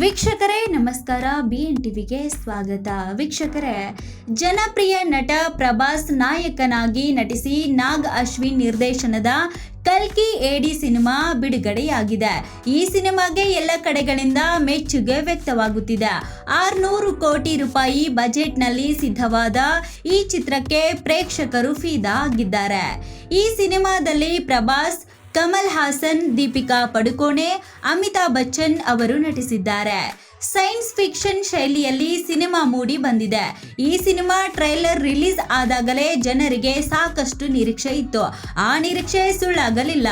ವೀಕ್ಷಕರೇ, ನಮಸ್ಕಾರ. B N ಟಿವಿಗೆ ಸ್ವಾಗತ. ವೀಕ್ಷಕರೇ, ಜನಪ್ರಿಯ ನಟ ಪ್ರಭಾಸ್ ನಾಯಕನಾಗಿ ನಟಿಸಿ ನಾಗ್ ಅಶ್ವಿನ್ ನಿರ್ದೇಶನದ ಕಲ್ಕಿ ಎಡಿ ಸಿನಿಮಾ ಬಿಡುಗಡೆಯಾಗಿದೆ. ಈ ಸಿನಿಮಾಗೆ ಎಲ್ಲ ಕಡೆಗಳಿಂದ ಮೆಚ್ಚುಗೆ ವ್ಯಕ್ತವಾಗುತ್ತಿದೆ. ಆರ್ನೂರು ಕೋಟಿ ರೂಪಾಯಿ ಬಜೆಟ್ನಲ್ಲಿ ಸಿದ್ಧವಾದ ಈ ಚಿತ್ರಕ್ಕೆ ಪ್ರೇಕ್ಷಕರು ಫೀದಾ ಆಗಿದ್ದಾರೆ. ಈ ಸಿನಿಮಾದಲ್ಲಿ ಪ್ರಭಾಸ್ ಕಮಲ್ ಹಾಸನ್, ದೀಪಿಕಾ ಪಡುಕೋಣೆ, ಅಮಿತಾಬ್ ಬಚ್ಚನ್ ಅವರು ನಟಿಸಿದ್ದಾರೆ. ಸೈನ್ಸ್ ಫಿಕ್ಷನ್ ಶೈಲಿಯಲ್ಲಿ ಸಿನಿಮಾ ಮೂಡಿ ಬಂದಿದೆ. ಈ ಸಿನಿಮಾ ಟ್ರೈಲರ್ ರಿಲೀಸ್ ಆದಾಗಲೇ ಜನರಿಗೆ ಸಾಕಷ್ಟು ನಿರೀಕ್ಷೆ ಇತ್ತು. ಆ ನಿರೀಕ್ಷೆ ಸುಳ್ಳಾಗಲಿಲ್ಲ.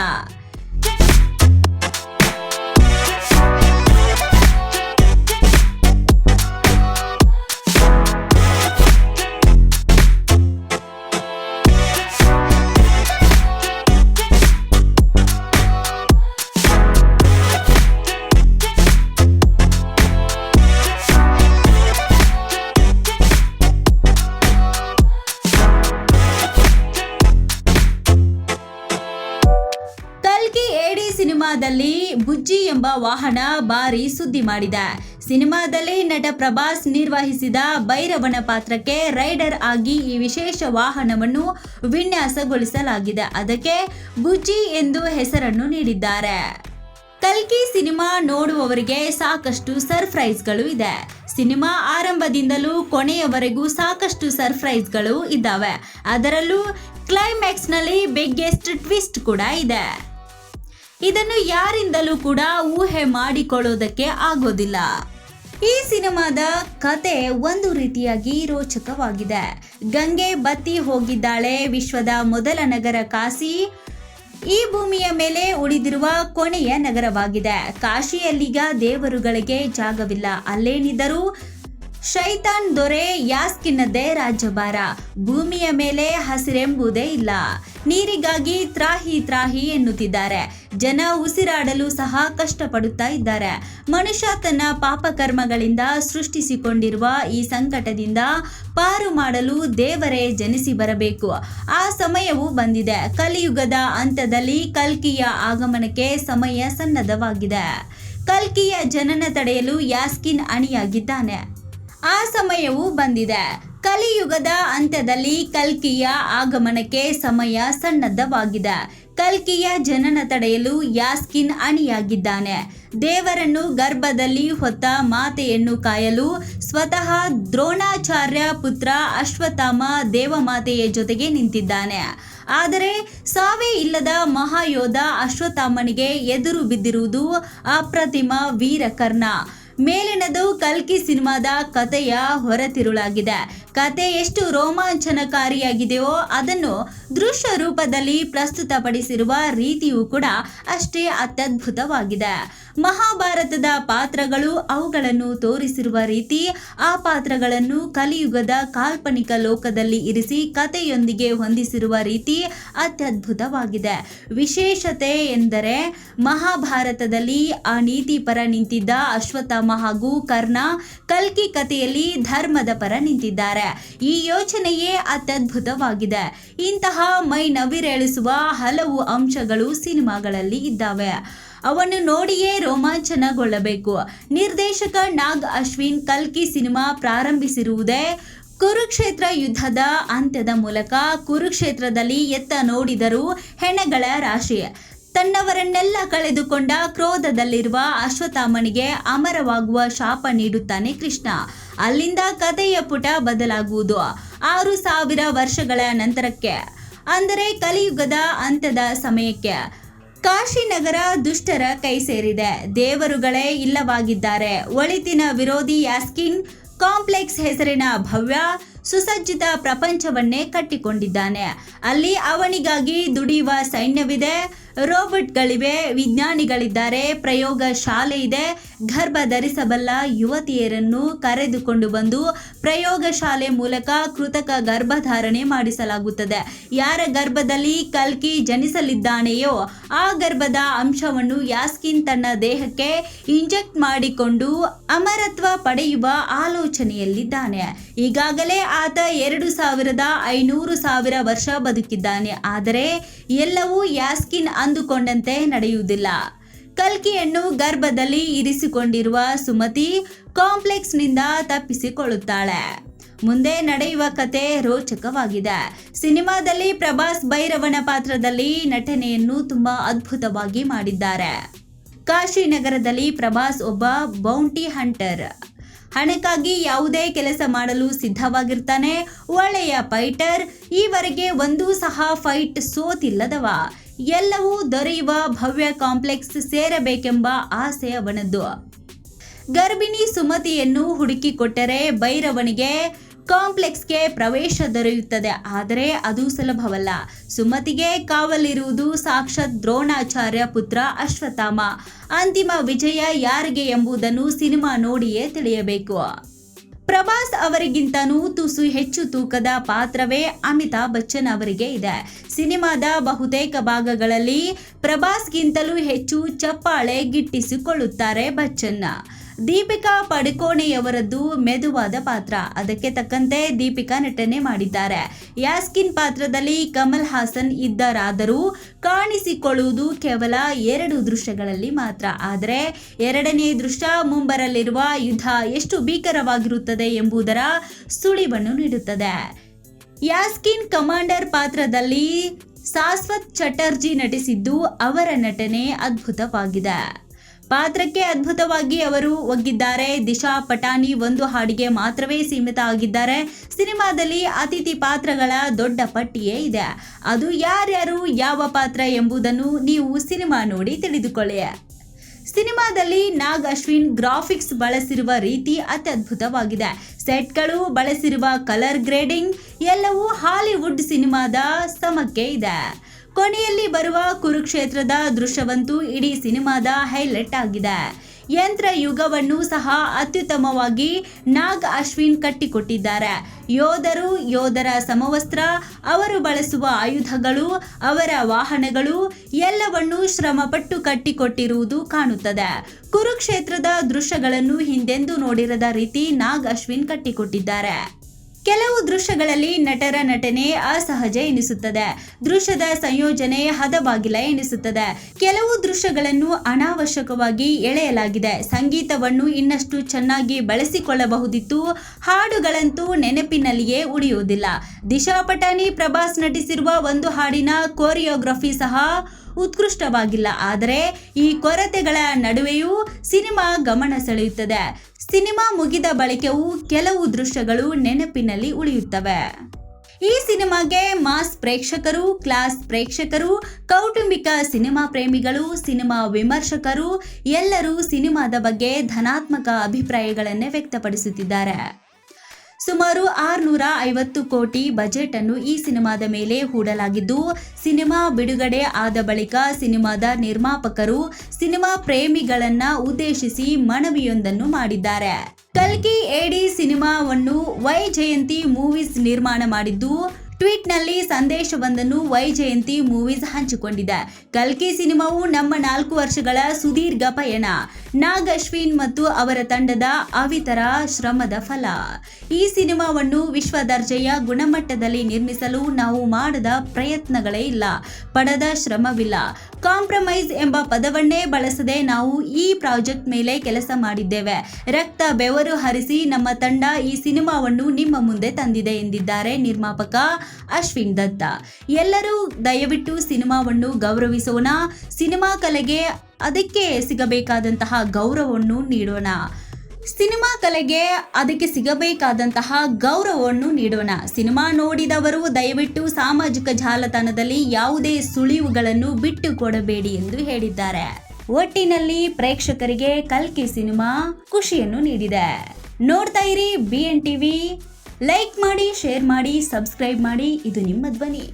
ಸಿನಿಮಾದಲ್ಲಿ ಬುಜ್ಜಿ ಎಂಬ ವಾಹನ ಬಾರಿ ಸುದ್ದಿ ಮಾಡಿದೆ. ಸಿನಿಮಾದಲ್ಲಿ ನಟ ಪ್ರಭಾಸ್ ನಿರ್ವಹಿಸಿದ ಭೈರವನ ಪಾತ್ರಕ್ಕೆ ರೈಡರ್ ಆಗಿ ಈ ವಿಶೇಷ ವಾಹನವನ್ನು ವಿನ್ಯಾಸಗೊಳಿಸಲಾಗಿದೆ. ಅದಕ್ಕೆ ಬುಜ್ಜಿ ಎಂದು ಹೆಸರನ್ನು ನೀಡಿದ್ದಾರೆ. ಕಲ್ಕಿ ಸಿನಿಮಾ ನೋಡುವವರಿಗೆ ಸಾಕಷ್ಟು ಸರ್ಪ್ರೈಸ್ಗಳು ಇದೆ. ಸಿನಿಮಾ ಆರಂಭದಿಂದಲೂ ಕೊನೆಯವರೆಗೂ ಸಾಕಷ್ಟು ಸರ್ಪ್ರೈಸ್ಗಳು ಇದ್ದಾವೆ. ಅದರಲ್ಲೂ ಕ್ಲೈಮ್ಯಾಕ್ಸ್ನಲ್ಲಿ ಬಿಗ್ಗೆಸ್ಟ್ ಟ್ವಿಸ್ಟ್ ಕೂಡ ಇದೆ. ಇದನ್ನು ಯಾರಿಂದಲೂ ಕೂಡ ಊಹೆ ಮಾಡಿಕೊಳ್ಳೋದಕ್ಕೆ ಆಗೋದಿಲ್ಲ. ಈ ಸಿನಿಮಾದ ಕತೆ ಒಂದು ರೀತಿಯಾಗಿ ರೋಚಕವಾಗಿದೆ. ಗಂಗೆ ಬತ್ತಿ ಹೋಗಿದ್ದಾಳೆ ವಿಶ್ವದ ಮೊದಲ ನಗರ ಕಾಶಿ. ಈ ಭೂಮಿಯ ಮೇಲೆ ಉಳಿದಿರುವ ಕೊನೆಯ ನಗರವಾಗಿದೆ. ಕಾಶಿಯಲ್ಲಿಗ ದೇವರುಗಳಿಗೆ ಜಾಗವಿಲ್ಲ. ಅಲ್ಲೇನಿದ್ದರೂ ಶೈತಾನ್ ದೊರೆ ಯಾಸ್ಕಿನ್ನದೇ ರಾಜ್ಯಭಾರ. ಭೂಮಿಯ ಮೇಲೆ ಹಸಿರೆಂಬುದೇ ಇಲ್ಲ. ನೀರಿಗಾಗಿ ತ್ರಾಹಿ ತ್ರಾಹಿ ಎನ್ನುತ್ತಿದ್ದಾರೆ. ಜನ ಉಸಿರಾಡಲು ಸಹ ಕಷ್ಟಪಡುತ್ತಾ ಇದ್ದಾರೆ. ಮನುಷ್ಯ ತನ್ನ ಪಾಪಕರ್ಮಗಳಿಂದ ಸೃಷ್ಟಿಸಿಕೊಂಡಿರುವ ಈ ಸಂಕಟದಿಂದ ಪಾರು ಮಾಡಲು ದೇವರೇ ಜನಿಸಿ ಬರಬೇಕು. ಆ ಸಮಯವು ಬಂದಿದೆ. ಕಲಿಯುಗದ ಅಂತ್ಯದಲ್ಲಿ ಕಲ್ಕಿಯ ಆಗಮನಕ್ಕೆ ಸಮಯ ಸನ್ನದ್ಧವಾಗಿದೆ. ಕಲ್ಕಿಯ ಜನನ ತಡೆಯಲು ಯಾಸ್ಕಿನ್ ಅಣಿಯಾಗಿದ್ದಾನೆ. ಆ ಸಮಯವು ಬಂದಿದೆ. ಕಲಿಯುಗದ ಅಂತ್ಯದಲ್ಲಿ ಕಲ್ಕಿಯ ಆಗಮನಕ್ಕೆ ಸಮಯ ಸನ್ನದ್ಧವಾಗಿದೆ ಕಲ್ಕಿಯ ಜನನ ತಡೆಯಲು ಯಾಸ್ಕಿನ್ ಅಣಿಯಾಗಿದ್ದಾನೆ. ದೇವರನ್ನು ಗರ್ಭದಲ್ಲಿ ಹೊತ್ತ ಮಾತೆಯನ್ನು ಕಾಯಲು ಸ್ವತಃ ದ್ರೋಣಾಚಾರ್ಯ ಪುತ್ರ ಅಶ್ವತ್ಥಾಮ ದೇವಮಾತೆಯ ಜೊತೆಗೆ ನಿಂತಿದ್ದಾನೆ. ಆದರೆ ಸಾವೇ ಇಲ್ಲದ ಮಹಾಯೋಧ ಅಶ್ವತ್ಥಾಮನಿಗೆ ಎದುರು ಬಿದ್ದಿರುವುದು ಅಪ್ರತಿಮ ವೀರಕರ್ಣ. ಮೇಲಿನದು ಕಲ್ಕಿ ಸಿನಿಮಾದ ಕಥೆಯ ಹೊರತಿರುಳಾಗಿದೆ. ಕತೆ ಎಷ್ಟು ರೋಮಾಂಚನಕಾರಿಯಾಗಿದೆಯೋ ಅದನ್ನು ದೃಶ್ಯ ರೂಪದಲ್ಲಿ ಪ್ರಸ್ತುತಪಡಿಸಿರುವ ರೀತಿಯೂ ಕೂಡ ಅಷ್ಟೇ ಅತ್ಯದ್ಭುತವಾಗಿದೆ. ಮಹಾಭಾರತದ ಪಾತ್ರಗಳು ಅವುಗಳನ್ನು ತೋರಿಸಿರುವ ರೀತಿ, ಆ ಪಾತ್ರಗಳನ್ನು ಕಲಿಯುಗದ ಕಾಲ್ಪನಿಕ ಲೋಕದಲ್ಲಿ ಇರಿಸಿ ಕಥೆಯೊಂದಿಗೆ ಹೊಂದಿಸಿರುವ ರೀತಿ ಅತ್ಯದ್ಭುತವಾಗಿದೆ. ವಿಶೇಷತೆ ಎಂದರೆ ಮಹಾಭಾರತದಲ್ಲಿ ಆ ನೀತಿ ಪರ ನಿಂತಿದ್ದ ಅಶ್ವತ್ಥಾಮ ಹಾಗೂ ಕರ್ಣ ಕಲ್ಕಿ ಕಥೆಯಲ್ಲಿ ಧರ್ಮದ ಪರ ನಿಂತಿದ್ದಾರೆ. ಈ ಯೋಚನೆಯೇ ಅತ್ಯದ್ಭುತವಾಗಿದೆ. ಇಂತಹ ಮೈ ನವಿರೇಳಿಸುವ ಹಲವು ಅಂಶಗಳು ಸಿನಿಮಾಗಳಲ್ಲಿ ಇದ್ದಾವೆ. ಅವನ್ನು ನೋಡಿಯೇ ರೋಮಾಂಚನಗೊಳ್ಳಬೇಕು. ನಿರ್ದೇಶಕ ನಾಗ್ ಅಶ್ವಿನ್ ಕಲ್ಕಿ ಸಿನಿಮಾ ಪ್ರಾರಂಭಿಸಿರುವುದೇ ಕುರುಕ್ಷೇತ್ರ ಯುದ್ಧದ ಅಂತ್ಯದ ಮೂಲಕ ಕುರುಕ್ಷೇತ್ರದಲ್ಲಿ ಎತ್ತ ನೋಡಿದರೂ ಹೆಣಗಳ ರಾಶಿ. ತನ್ನವರನ್ನೆಲ್ಲ ಕಳೆದುಕೊಂಡ ಕ್ರೋಧದಲ್ಲಿರುವ ಅಶ್ವತ್ಥಾಮನಿಗೆ ಅಮರವಾಗುವ ಶಾಪ ನೀಡುತ್ತಾನೆ ಕೃಷ್ಣ. ಅಲ್ಲಿಂದ ಕಥೆಯ ಪುಟ ಬದಲಾಗುವುದು. ಆರು ಸಾವಿರ ವರ್ಷಗಳ ನಂತರಕ್ಕೆ, ಅಂದರೆ ಕಲಿಯುಗದ ಅಂತ್ಯದ ಸಮಯಕ್ಕೆ. ಕಾಶಿನಗರ ದುಷ್ಟರ ಕೈ ಸೇರಿದೆ. ದೇವರುಗಳೇ ಇಲ್ಲವಾಗಿದ್ದಾರೆ. ಒಳಿತಿನ ವಿರೋಧಿ ಯಾಸ್ಕಿನ್ ಕಾಂಪ್ಲೆಕ್ಸ್ ಹೆಸರಿನ ಭವ್ಯ ಸುಸಜ್ಜಿತ ಪ್ರಪಂಚವನ್ನೇ ಕಟ್ಟಿಕೊಂಡಿದ್ದಾನೆ. ಅಲ್ಲಿ ಅವನಿಗಾಗಿ ದುಡಿಯುವ ಸೈನ್ಯವಿದೆ, ರೋಬೋಟ್ಗಳಿವೆ, ವಿಜ್ಞಾನಿಗಳಿದ್ದಾರೆ ಪ್ರಯೋಗ ಶಾಲೆ ಇದೆ. ಗರ್ಭ ಧರಿಸಬಲ್ಲ ಯುವತಿಯರನ್ನು ಕರೆದುಕೊಂಡು ಬಂದು ಪ್ರಯೋಗಶಾಲೆ ಮೂಲಕ ಕೃತಕ ಗರ್ಭಧಾರಣೆ ಮಾಡಿಸಲಾಗುತ್ತದೆ. ಯಾರ ಗರ್ಭದಲ್ಲಿ ಕಲ್ಕಿ ಜನಿಸಲಿದ್ದಾನೆಯೋ ಆ ಗರ್ಭದ ಅಂಶವನ್ನು ಯಾಸ್ಕಿನ್ ತನ್ನ ದೇಹಕ್ಕೆ ಇಂಜೆಕ್ಟ್ ಮಾಡಿಕೊಂಡು ಅಮರತ್ವ ಪಡೆಯುವ ಆಲೋಚನೆಯಲ್ಲಿದ್ದಾನೆ. ಈಗಾಗಲೇ ಆತ ಎರಡು ಸಾವಿರದ ಐನೂರು ಸಾವಿರ ವರ್ಷ ಬದುಕಿದ್ದಾನೆ. ಆದರೆ ಎಲ್ಲವೂ ಯಾಸ್ಕಿನ್ ಅಂದುಕೊಂಡಂತೆ ನಡೆಯುವುದಿಲ್ಲ. ಕಲ್ಕಿಯನ್ನು ಗರ್ಭದಲ್ಲಿ ಇರಿಸಿಕೊಂಡಿರುವ ಸುಮತಿ ಕಾಂಪ್ಲೆಕ್ಸ್ನಿಂದ ತಪ್ಪಿಸಿಕೊಳ್ಳುತ್ತಾಳೆ. ಮುಂದೆ ನಡೆಯುವ ಕತೆ ರೋಚಕವಾಗಿದೆ. ಸಿನಿಮಾದಲ್ಲಿ ಪ್ರಭಾಸ್ ಭೈರವನ ಪಾತ್ರದಲ್ಲಿ ನಟನೆಯನ್ನು ತುಂಬಾ ಅದ್ಭುತವಾಗಿ ಮಾಡಿದ್ದಾರೆ. ಕಾಶಿನಗರದಲ್ಲಿ ಪ್ರಭಾಸ್ ಒಬ್ಬ ಬೌಂಟಿ ಹಂಟರ್. ಹಣಕ್ಕಾಗಿ ಯಾವುದೇ ಕೆಲಸ ಮಾಡಲು ಸಿದ್ಧವಾಗಿರ್ತಾನೆ. ಒಳ್ಳೆಯ ಫೈಟರ್ ಈವರೆಗೆ ಒಂದೂ ಸಹ ಫೈಟ್ ಸೋತಿಲ್ಲದವ. ಎಲ್ಲವೂ ದೊರೆಯುವ ಭವ್ಯ ಕಾಂಪ್ಲೆಕ್ಸ್ ಸೇರಬೇಕೆಂಬ ಆಸೆ ಅವನದ್ದು. ಗರ್ಭಿಣಿ ಸುಮತಿಯನ್ನು ಹುಡುಕಿಕೊಟ್ಟರೆ ಭೈರವನಿಗೆ ಕಾಂಪ್ಲೆಕ್ಸ್ಗೆ ಪ್ರವೇಶ ದೊರೆಯುತ್ತದೆ. ಆದರೆ ಅದು ಸುಲಭವಲ್ಲ. ಸುಮತಿಗೆ ಕಾವಲಿರುವುದು ಸಾಕ್ಷಾತ್ ದ್ರೋಣಾಚಾರ್ಯ ಪುತ್ರ ಅಶ್ವತ್ಥಾಮ. ಅಂತಿಮ ವಿಜಯ ಯಾರಿಗೆ ಎಂಬುದನ್ನು ಸಿನಿಮಾ ನೋಡಿಯೇ ತಿಳಿಯಬೇಕು. ಪ್ರಭಾಸ್ ಅವರಿಗಿಂತನೂ ತುಸು ಹೆಚ್ಚು ತೂಕದ ಪಾತ್ರವೇ ಅಮಿತಾಬ್ ಬಚ್ಚನ್ ಅವರಿಗೆ ಇದೆ. ಸಿನಿಮಾದ ಬಹುತೇಕ ಭಾಗಗಳಲ್ಲಿ ಪ್ರಭಾಸ್ಗಿಂತಲೂ ಹೆಚ್ಚು ಚಪ್ಪಾಳೆ ಗಿಟ್ಟಿಸಿಕೊಳ್ಳುತ್ತಾರೆ ಬಚ್ಚನ್ನ. ದೀಪಿಕಾ ಪಡುಕೋಣೆಯವರದ್ದು ಮೆದುವಾದ ಪಾತ್ರ. ಅದಕ್ಕೆ ತಕ್ಕಂತೆ ದೀಪಿಕಾ ನಟನೆ ಮಾಡಿದ್ದಾರೆ. ಯಾಸ್ಕಿನ್ ಪಾತ್ರದಲ್ಲಿ ಕಮಲ್ ಹಾಸನ್ ಇದ್ದರಾದರೂ ಕಾಣಿಸಿಕೊಳ್ಳುವುದು ಕೇವಲ ಎರಡು ದೃಶ್ಯಗಳಲ್ಲಿ ಮಾತ್ರ. ಆದರೆ ಎರಡನೇ ದೃಶ್ಯ ಮುಂಬರಲಿರುವ ಯುದ್ಧ ಎಷ್ಟು ಭೀಕರವಾಗಿರುತ್ತದೆ ಎಂಬುದರ ಸುಳಿವನ್ನು ನೀಡುತ್ತದೆ. ಯಾಸ್ಕಿನ್ ಕಮಾಂಡರ್ ಪಾತ್ರದಲ್ಲಿ ಶಾಶ್ವತ್ ಚಟರ್ಜಿ ನಟಿಸಿದ್ದು ಅವರ ನಟನೆ ಅದ್ಭುತವಾಗಿದೆ. ಪಾತ್ರಕ್ಕೆ ಅದ್ಭುತವಾಗಿ ಅವರು ಒಗ್ಗಿದ್ದಾರೆ. ದಿಶಾ ಪಟಾನಿ ಒಂದು ಹಾಡಿಗೆ ಮಾತ್ರವೇ ಸೀಮಿತ ಆಗಿದ್ದಾರೆ. ಸಿನಿಮಾದಲ್ಲಿ ಅತಿಥಿ ಪಾತ್ರಗಳ ದೊಡ್ಡ ಪಟ್ಟಿಯೇ ಇದೆ. ಅದು ಯಾರ್ಯಾರು ಯಾವ ಪಾತ್ರ ಎಂಬುದನ್ನು ನೀವು ಸಿನಿಮಾ ನೋಡಿ ತಿಳಿದುಕೊಳ್ಳಿ. ಸಿನಿಮಾದಲ್ಲಿ ನಾಗ್ ಅಶ್ವಿನ್ ಗ್ರಾಫಿಕ್ಸ್ ಬಳಸಿರುವ ರೀತಿ ಅತ್ಯದ್ಭುತವಾಗಿದೆ. ಸೆಟ್ಗಳು ಬಳಸಿರುವ ಕಲರ್ ಗ್ರೇಡಿಂಗ್ ಎಲ್ಲವೂ ಹಾಲಿವುಡ್ ಸಿನಿಮಾದ ಸಮಕ್ಕೆ ಇದೆ. ಕೊನೆಯಲ್ಲಿ ಬರುವ ಕುರುಕ್ಷೇತ್ರದ ದೃಶ್ಯವಂತೂ ಇಡೀ ಸಿನಿಮಾದ ಹೈಲೈಟ್ ಆಗಿದೆ. ಯಂತ್ರ ಯುಗವನ್ನು ಸಹ ಅತ್ಯುತ್ತಮವಾಗಿ ನಾಗ್ ಅಶ್ವಿನ್ ಕಟ್ಟಿಕೊಟ್ಟಿದ್ದಾರೆ. ಯೋಧರು, ಯೋಧರ ಸಮವಸ್ತ್ರ, ಅವರು ಬಳಸುವ ಆಯುಧಗಳು, ಅವರ ವಾಹನಗಳು, ಎಲ್ಲವನ್ನು ಶ್ರಮಪಟ್ಟು ಕಟ್ಟಿಕೊಟ್ಟಿರುವುದು ಕಾಣುತ್ತದೆ. ಕುರುಕ್ಷೇತ್ರದ ದೃಶ್ಯಗಳನ್ನು ಹಿಂದೆಂದೂ ನೋಡಿರದ ರೀತಿ ನಾಗ್ ಅಶ್ವಿನ್ ಕಟ್ಟಿಕೊಟ್ಟಿದ್ದಾರೆ. ಕೆಲವು ದೃಶ್ಯಗಳಲ್ಲಿ ನಟರ ನಟನೆ ಅಸಹಜ ಎನಿಸುತ್ತದೆ. ದೃಶ್ಯದ ಸಂಯೋಜನೆ ಹದಬಾಗಿಲ ಎನಿಸುತ್ತದೆ. ಕೆಲವು ದೃಶ್ಯಗಳನ್ನು ಅನಾವಶ್ಯಕವಾಗಿ ಎಳೆಯಲಾಗಿದೆ. ಸಂಗೀತವನ್ನು ಇನ್ನಷ್ಟು ಚೆನ್ನಾಗಿ ಬಳಸಿಕೊಳ್ಳಬಹುದಿತ್ತು. ಹಾಡುಗಳಂತೂ ನೆನಪಿನಲ್ಲಿಯೇ ಉಳಿಯುವುದಿಲ್ಲ. ದಿಶಾ ಪಟಾನಿ ಪ್ರಭಾಸ್ ನಟಿಸಿರುವ ಒಂದು ಹಾಡಿನ ಕೋರಿಯೋಗ್ರಫಿ ಸಹ ಉತ್ಕೃಷ್ಟವಾಗಿಲ್ಲ. ಆದರೆ ಈ ಕೊರತೆಗಳ ನಡುವೆಯೂ ಸಿನಿಮಾ ಗಮನ ಸೆಳೆಯುತ್ತದೆ. ಸಿನಿಮಾ ಮುಗಿದ ಬಳಿಕವೂ ಕೆಲವು ದೃಶ್ಯಗಳು ನೆನಪಿನಲ್ಲಿ ಉಳಿಯುತ್ತವೆ. ಈ ಸಿನಿಮಾಗೆ ಮಾಸ್ ಪ್ರೇಕ್ಷಕರು, ಕ್ಲಾಸ್ ಪ್ರೇಕ್ಷಕರು, ಕೌಟುಂಬಿಕ ಸಿನಿಮಾ ಪ್ರೇಮಿಗಳು, ಸಿನಿಮಾ ವಿಮರ್ಶಕರು ಎಲ್ಲರೂ ಸಿನಿಮಾದ ಬಗ್ಗೆ ಧನಾತ್ಮಕ ಅಭಿಪ್ರಾಯಗಳನ್ನೇ ವ್ಯಕ್ತಪಡಿಸುತ್ತಿದ್ದಾರೆ. ಸುಮಾರು ಆರುನೂರ ಐವತ್ತು ಕೋಟಿ ಬಜೆಟ್ ಅನ್ನು ಈ ಸಿನಿಮಾದ ಮೇಲೆ ಹೂಡಲಾಗಿದ್ದು, ಸಿನಿಮಾ ಬಿಡುಗಡೆ ಆದ ಬಳಿಕ ಸಿನಿಮಾದ ನಿರ್ಮಾಪಕರು ಸಿನಿಮಾ ಪ್ರೇಮಿಗಳನ್ನ ಉದ್ದೇಶಿಸಿ ಮನವಿಯೊಂದನ್ನು ಮಾಡಿದ್ದಾರೆ. ಕಲ್ಕಿ ಎಡಿ ಸಿನಿಮಾವನ್ನು ವೈ ಜಯಂತಿ ಮೂವೀಸ್ ನಿರ್ಮಾಣ ಮಾಡಿದ್ದು ಟ್ವೀಟ್ನಲ್ಲಿ ಸಂದೇಶವೊಂದನ್ನು ವೈ ಜಯಂತಿ ಮೂವೀಸ್ ಹಂಚಿಕೊಂಡಿದೆ. ಕಲ್ಕಿ ಸಿನಿಮಾವು ನಮ್ಮ ನಾಲ್ಕು ವರ್ಷಗಳ ಸುದೀರ್ಘ ಪಯಣ. ನಾಗ್ ಅಶ್ವಿನ್ ಮತ್ತು ಅವರ ತಂಡದ ಅವಿತರ ಶ್ರಮದ ಫಲ. ಈ ಸಿನಿಮಾವನ್ನು ವಿಶ್ವ ದರ್ಜೆಯ ಗುಣಮಟ್ಟದಲ್ಲಿ ನಿರ್ಮಿಸಲು ನಾವು ಮಾಡದ ಪ್ರಯತ್ನಗಳೇ ಇಲ್ಲ. ಪಡದ ಶ್ರಮವಿಲ್ಲ. ಕಾಂಪ್ರಮೈಸ್ ಎಂಬ ಪದವನ್ನೇ ಬಳಸದೆ ನಾವು ಈ ಪ್ರಾಜೆಕ್ಟ್ ಮೇಲೆ ಕೆಲಸ ಮಾಡಿದ್ದೇವೆ. ರಕ್ತ ಬೆವರು ಹರಿಸಿ ನಮ್ಮ ತಂಡ ಈ ಸಿನಿಮಾವನ್ನು ನಿಮ್ಮ ಮುಂದೆ ತಂದಿದೆ ಎಂದಿದ್ದಾರೆ ನಿರ್ಮಾಪಕ ಅಶ್ವಿನ್ ದತ್ತ. ಎಲ್ಲರೂ ದಯವಿಟ್ಟು ಸಿನಿಮಾವನ್ನು ಗೌರವಿಸೋಣ. ಸಿನಿಮಾ ಕಲೆಗೆ ಅದಕ್ಕೆ ಸಿಗಬೇಕಾದಂತಹ ಗೌರವವನ್ನು ನೀಡೋಣ. ಸಿನಿಮಾ ಕಲೆಗೆ ಅದಕ್ಕೆ ಸಿಗಬೇಕಾದಂತಹ ಗೌರವವನ್ನು ನೀಡೋಣ. ಸಿನಿಮಾ ನೋಡಿದವರು ದಯವಿಟ್ಟು ಸಾಮಾಜಿಕ ಜಾಲತಾಣದಲ್ಲಿ ಯಾವುದೇ ಸುಳಿವುಗಳನ್ನು ಬಿಟ್ಟು ಕೊಡಬೇಡಿ ಎಂದು ಹೇಳಿದ್ದಾರೆ. ಒಟ್ಟಿನಲ್ಲಿ ಪ್ರೇಕ್ಷಕರಿಗೆ ಕಲ್ಕಿ ಸಿನಿಮಾ ಖುಷಿಯನ್ನು ನೀಡಿದೆ. ನೋಡ್ತಾ ಇರಿ ಬಿ ಎನ್ ಟಿವಿ ಲೈಕ್ ಮಾಡಿ ಶೇರ್ ಮಾಡಿ ಸಬ್ಸ್ಕ್ರೈಬ್ ಮಾಡಿ. ಇದು ನಿಮ್ಮ ಧ್ವನಿ.